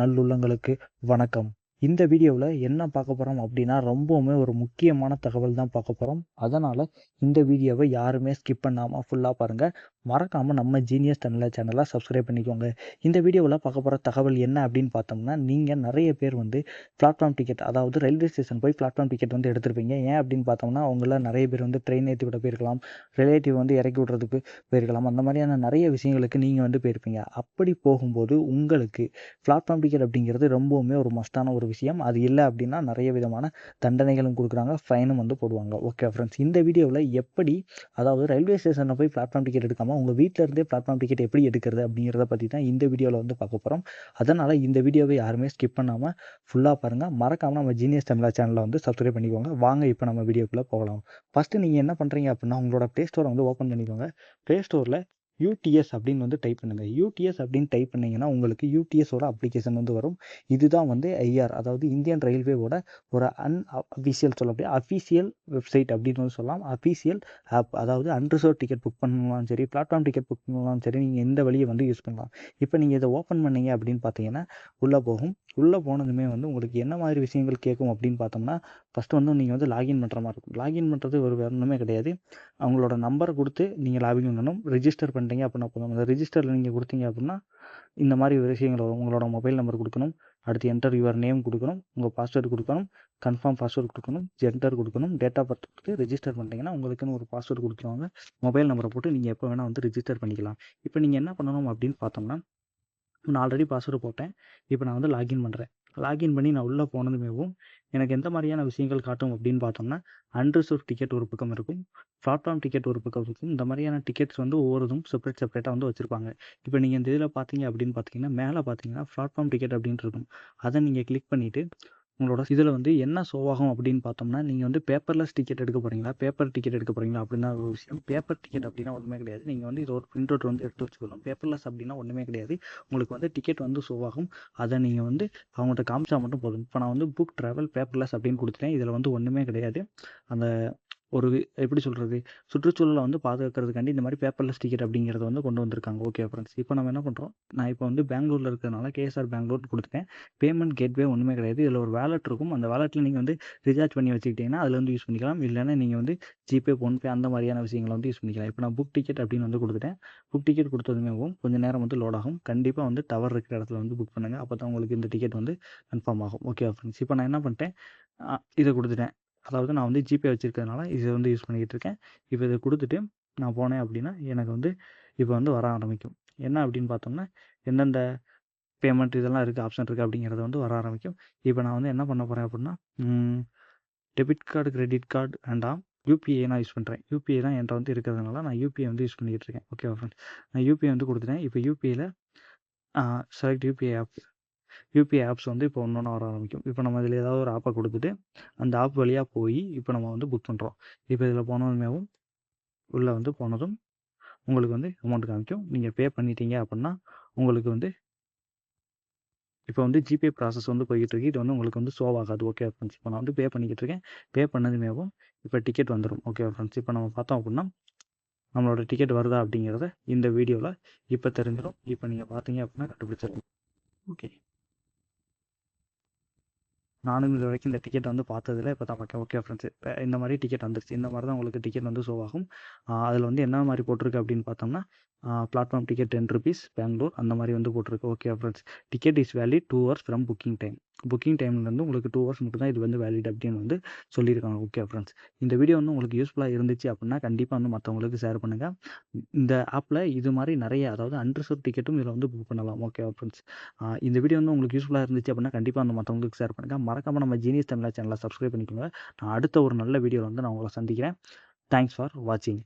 நல்லுள்ளங்களுக்கு வணக்கம். இந்த வீடியோவில் என்ன பார்க்க போகிறோம் அப்படின்னா ரொம்பவுமே ஒரு முக்கியமான தகவல் தான் பார்க்க போகிறோம் அதனால் இந்த வீடியோவை யாருமே ஸ்கிப் பண்ணாமல் ஃபுல்லாக பாருங்கள் மறக்காமல் நம்ம ஜீனியஸ் தமிழா சேனலை சப்ஸ்கிரைப் பண்ணிக்கோங்க. இந்த வீடியோவில் பார்க்க போகிற தகவல் என்ன அப்படின்னு பார்த்தோம்னா நீங்கள் நிறைய பேர் வந்து பிளாட்ஃபார்ம் டிக்கெட் அதாவது ரயில்வே ஸ்டேஷன் போய் பிளாட்ஃபார்ம் டிக்கெட் வந்து எடுத்திருப்பீங்க. ஏன் அப்படின்னு பார்த்தோம்னா அவங்கள நிறைய பேர் வந்து ட்ரெயின் ஏற்றி விட போயிருக்கலாம். ரிலேட்டிவ் வந்து இறக்கி விடுறதுக்கு போயிருக்கலாம். அந்த மாதிரியான நிறைய விஷயங்களுக்கு நீங்கள் வந்து போயிருப்பீங்க. அப்படி போகும்போது உங்களுக்கு பிளாட்ஃபார்ம் டிக்கெட் அப்படிங்கிறது ரொம்பவுமே ஒரு மஸ்டான ஒரு விஷயம். அது இல்லை அப்படின்னா நிறைய விதமான தண்டனைகளும் கொடுக்குறாங்க. ஃபைனும் வந்து போடுவாங்க. ஓகே ஃப்ரெண்ட்ஸ் இந்த வீடியோவில் எப்படி அதாவது ரயில்வே ஸ்டேஷனில் போய் பிளாட்ஃபார்ம் டிக்கெட் எடுக்காமல் உங்கள் வீட்டில் இருந்தே பிளாட்ஃபார்ம் டிக்கெட் எப்படி எடுக்கிறது அப்படிங்கிறத பற்றி தான் இந்த வீடியோவில் வந்து பார்க்க போகிறோம் அதனால் இந்த வீடியோவை யாருமே ஸ்கிப் பண்ணாமல் ஃபுல்லாக பாருங்கள் மறக்காமல் நம்ம ஜீனியஸ் தமிழா சேனலை வந்து சப்ஸ்கிரைப் பண்ணிக்கோங்க. வாங்க இப்போ நம்ம வீடியோக்குள்ளே போகலாம். ஃபஸ்ட்டு நீங்கள் என்ன பண்ணுறீங்க அப்படின்னா உங்களோட ப்ளே ஸ்டோரை வந்து ஓப்பன் பண்ணிக்கோங்க. ப்ளே ஸ்டோரில் யூடிஎஸ் அப்படின்னு வந்து டைப் பண்ணுங்கள் யூடிஎஸ் அப்படின்னு டைப் பண்ணிங்கன்னா உங்களுக்கு யூடிஎஸோட அப்ளிகேஷன் வந்து வரும். இதுதான் வந்து ஐஆர் அதாவது இந்தியன் ரயில்வேவோட ஒரு அன் அஃபீஷியல் சொல்ல அஃபீஷியல் வெப்சைட் அப்படின்னு வந்து சொல்லலாம். அஃபீஷியல் ஆப் அதாவது அன்ரிசர்வ் டிக்கெட் புக் பண்ணலாம் சரி பிளாட்ஃபார்ம் டிக்கெட் புக் பண்ணலாம் சரி நீங்கள் எந்த வழியை வந்து யூஸ் பண்ணலாம். இப்போ நீங்கள் இதை ஓப்பன் பண்ணீங்க அப்படின்னு பார்த்தீங்கன்னா உள்ளே போகும். உள்ளே போனதுமே வந்து உங்களுக்கு என்ன மாதிரி விஷயங்கள் கேட்கும் அப்படின்னு பார்த்தோம்னா ஃபஸ்ட்டு வந்து நீங்கள் வந்து லாகின் பண்ணுற மாதிரி இருக்கும். லாகின் பண்ணுறது ஒரு வேணுமே கிடையாது. அவங்களோட நம்பரை கொடுத்து நீங்கள் லாகின் பண்ணணும். ரிஜிஸ்டர் பண்ணுறீங்க அப்படின்னா போதும். அந்த ரிஜிஸ்டரில் நீங்கள் கொடுத்தீங்க அப்படின்னா இந்த மாதிரி விஷயங்கள் வரும் உங்களோட மொபைல் நம்பர் கொடுக்கணும். அடுத்து என்டர் யுவர் நேம் கொடுக்கணும். உங்கள் பாஸ்வேர்டு கொடுக்கணும். கன்ஃபார்ம் பாஸ்வேர்டு கொடுக்கணும். ஜென்டர் கொடுக்கணும். டேட் ஆஃப் பர்த் கொடுத்து ரிஜிஸ்டர் பண்ணிட்டீங்கன்னா உங்களுக்குன்னு ஒரு பாஸ்வேர்டு கொடுத்துருவாங்க. மொபைல் நம்பரை போட்டு நீங்கள் எப்போ வேணால் வந்து ரிஜிஸ்டர் பண்ணிக்கலாம். இப்போ நீங்கள் என்ன பண்ணணும் அப்படின்னு பார்த்தோம்னா நான் ஆல்ரெடி பாஸ்வேர்டு போட்டேன். இப்போ நான் வந்து லாகின் பண்ணுறேன் லாகின் பண்ணி நான் உள்ளே போனதுமேவும் எனக்கு எந்த மாதிரியான விஷயங்கள் காட்டும் அப்படின்னு பார்த்தோம்னா அன்ரிசர்வ் டிக்கெட் ஒரு பக்கம் இருக்கும் பிளாட்ஃபார்ம் டிக்கெட் ஒரு பக்கம் இருக்கும். இந்த மாதிரியான டிக்கெட்ஸ் வந்து ஒவ்வொருதும் செப்பரேட் செப்பரேட்டாக வந்து வச்சுருப்பாங்க. இப்போ நீங்கள் இந்த இதில் பார்த்தீங்க அப்படின்னு பார்த்தீங்கன்னா மேலே பார்த்தீங்கன்னா பிளாட்ஃபார்ம் டிக்கெட் அப்படின்ட்டு இருக்கும். அதை நீங்கள் கிளிக் பண்ணிவிட்டு உங்களோட இதில் வந்து என்ன ஷோவாகும் அப்படின்னு பார்த்தோம்னா நீங்கள் வந்து பேப்பர்லெஸ் டிக்கெட் எடுக்க போகிறீங்களா பேப்பர் டிக்கெட் எடுக்க போகிறீங்களா அப்படின்னா ஒரு விஷயம். பேப்பர் டிக்கெட் அப்படின்னா ஒன்றுமே கிடையாது. நீங்கள் வந்து இது ஒரு பிரிண்ட் அவுட் வந்து எடுத்து வச்சுக்கணும். பேப்பர்லெஸ் அப்படின்னா ஒன்றுமே கிடையாது. உங்களுக்கு வந்து டிக்கெட் வந்து சோவாகும் அதை நீங்கள் வந்து அவங்கள்ட்ட காமிச்சா மட்டும் போதும். இப்போ நான் வந்து புக் ட்ராவல் பேப்பர்லெஸ் அப்படின்னு கொடுத்துட்டேன். இதில் வந்து ஒன்றுமே கிடையாது. அந்த ஒரு எப்படி சொல்கிறது சுற்றுச்சூழலை வந்து பாதுகாக்கிறதுக்காண்டி இந்த மாதிரி பேப்பர்லெஸ் டிக்கெட் அப்படிங்கிறத வந்து கொண்டு வந்திருக்காங்க. ஓகே ஃப்ரெண்ட்ஸ் இப்போ நம்ம என்ன பண்ணுறோம் நான் இப்போ வந்து பெங்களூரில் இருக்கிறனால கேஎஸ்ஆர் பெங்களூர் கொடுத்துட்டேன். பேமெண்ட் கேட்வே ஒன்றுமே கிடையாது. இதில் ஒரு வேலெட் இருக்கும். அந்த வேலெட்டில் நீங்கள் வந்து ரீசார்ஜ் பண்ணி வச்சுக்கிட்டிங்கன்னா அதில் வந்து யூஸ் பண்ணிக்கலாம். இல்லைன்னா நீங்கள் வந்து ஜிபே ஃபோன்பே அந்த மாதிரியான விஷயங்களை வந்து யூஸ் பண்ணிக்கலாம். இப்போ நான் புக் டிக்கெட் அப்படின்னு வந்து கொடுத்துட்டேன். புக் டிக்கெட் கொடுத்ததுமே கொஞ்சம் நேரம் வந்து லோட் ஆகும். கண்டிப்பாக வந்து டவர் இருக்கிற இடத்துல வந்து புக் பண்ணுங்கள் அப்போ தான் உங்களுக்கு இந்த டிக்கெட் வந்து கன்ஃபார்ம் ஆகும். ஓகே ஃப்ரெண்ட்ஸ் இப்போ நான் என்ன பண்ணிட்டேன்? இதை கொடுத்துட்டேன். அதாவது நான் வந்து ஜிபே வச்சுருக்கிறதுனால இதை வந்து யூஸ் பண்ணிக்கிட்டு இருக்கேன். இப்போ இதை கொடுத்துட்டு நான் போனேன் அப்படின்னா எனக்கு வந்து இப்போ வந்து வர ஆரம்பிக்கும். என்ன அப்படின்னு பார்த்தோம்னா எந்தெந்த பேமெண்ட் இதெல்லாம் இருக்குது ஆப்ஷன் இருக்குது அப்படிங்கிறத வந்து வர ஆரம்பிக்கும். இப்போ நான் வந்து என்ன பண்ண போகிறேன் அப்படின்னா டெபிட் கார்டு கிரெடிட் கார்டு வேண்டாம் யூபிஐ நான் யூஸ் பண்ணுறேன் யூபிஐ தான் என்கிட்ட வந்து இருக்கிறதுனால நான் யூபிஐ வந்து யூஸ் பண்ணிக்கிட்டு இருக்கேன். ஓகே ஃப்ரெண்ட்ஸ் நான் யூபிஐ வந்து கொடுத்துட்டேன். இப்போ யூபிஐயில் select UPI app UPI apps வந்து இப்போ ஒன்று வர ஆரம்பிக்கும். இப்போ நம்ம இதில் ஏதாவது ஒரு ஆப்பை கொடுத்துட்டு அந்த ஆப் வழியாக போய் இப்போ நம்ம வந்து புக் பண்ணுறோம் இப்போ இதில் போனதுமேவும் உள்ளே வந்து போனதும் உங்களுக்கு வந்து அமௌண்ட் காமிக்கும். நீங்கள் பே பண்ணிட்டீங்க அப்படின்னா உங்களுக்கு வந்து இப்போ வந்து ஜிபே ப்ராசஸ் வந்து போய்கிட்டு இருக்கு. இது வந்து உங்களுக்கு வந்து ஷோ ஆகாது. ஓகே ஃப்ரெண்ட்ஸ் இப்போ நான் வந்து பே பண்ணிக்கிட்டு இருக்கேன். பே பண்ணதுமேவும் இப்போ டிக்கெட் வந்துடும் ஓகே ஃப்ரெண்ட்ஸ் இப்போ நம்ம பார்த்தோம் அப்படின்னா நம்மளோட டிக்கெட் வருதா அப்படிங்கிறத இந்த வீடியோவில் இப்போ தெரிஞ்சிடும். இப்போ நீங்கள் பார்த்தீங்க அப்படின்னா கண்டுபிடிச்சிருக்கோம் ஓகே நானும் இது வரைக்கும் இந்த டிக்கெட் வந்து பார்த்ததில்ல. இப்போ தான் பார்க்க ஓகே ஃப்ரெண்ட்ஸ் இப்போ இந்த மாதிரி டிக்கெட் வந்துருச்சு. இந்த மாதிரி தான் உங்களுக்கு டிக்கெட் வந்து ஷோ ஆகும். அதில் வந்து என்ன மாதிரி போட்டிருக்கு அப்படின்னு பார்த்தோம்னா platform ticket ten rupees Bengaluru அந்த மாதிரி வந்து போட்டிருக்கு. Okay friends ticket is valid two hours from booking time booking டைம்லேருந்து உங்களுக்கு டூ ஹவர்ஸ் மட்டும் தான் இது வந்து வேலிட் அப்படின்னு வந்து சொல்லியிருக்காங்க. ஓகே ஃப்ரெண்ட்ஸ் இந்த வீடியோ வந்து உங்களுக்கு யூஸ்ஃபுல்லாக இருந்துச்சு அப்படின்னா கண்டிப்பாக வந்து மற்றவங்களுக்கு ஷேர் பண்ணுங்கள் இந்த ஆப்பில் இது மாதிரி நிறைய அதாவது அன்ரிசர்வ் டிக்கெட்டும் இதில் வந்து புக் பண்ணலாம். ஓகே ஃப்ரெண்ட்ஸ் இந்த வீடியோ வந்து உங்களுக்கு யூஸ்ஃபுல்லாக இருந்துச்சு அப்படின்னா கண்டிப்பாக வந்து மற்றவங்களுக்கு ஷேர் பண்ணுங்கள் மறக்காமல் நம்ம ஜீனியஸ் தமிழா சேனலை சப்ஸ்கிரைப் பண்ணிக்கோங்க. நான் அடுத்த ஒரு நல்ல வீடியோவில் வந்து நான் உங்களை சந்திக்கிறேன். தேங்க்ஸ் ஃபார் வாட்சிங்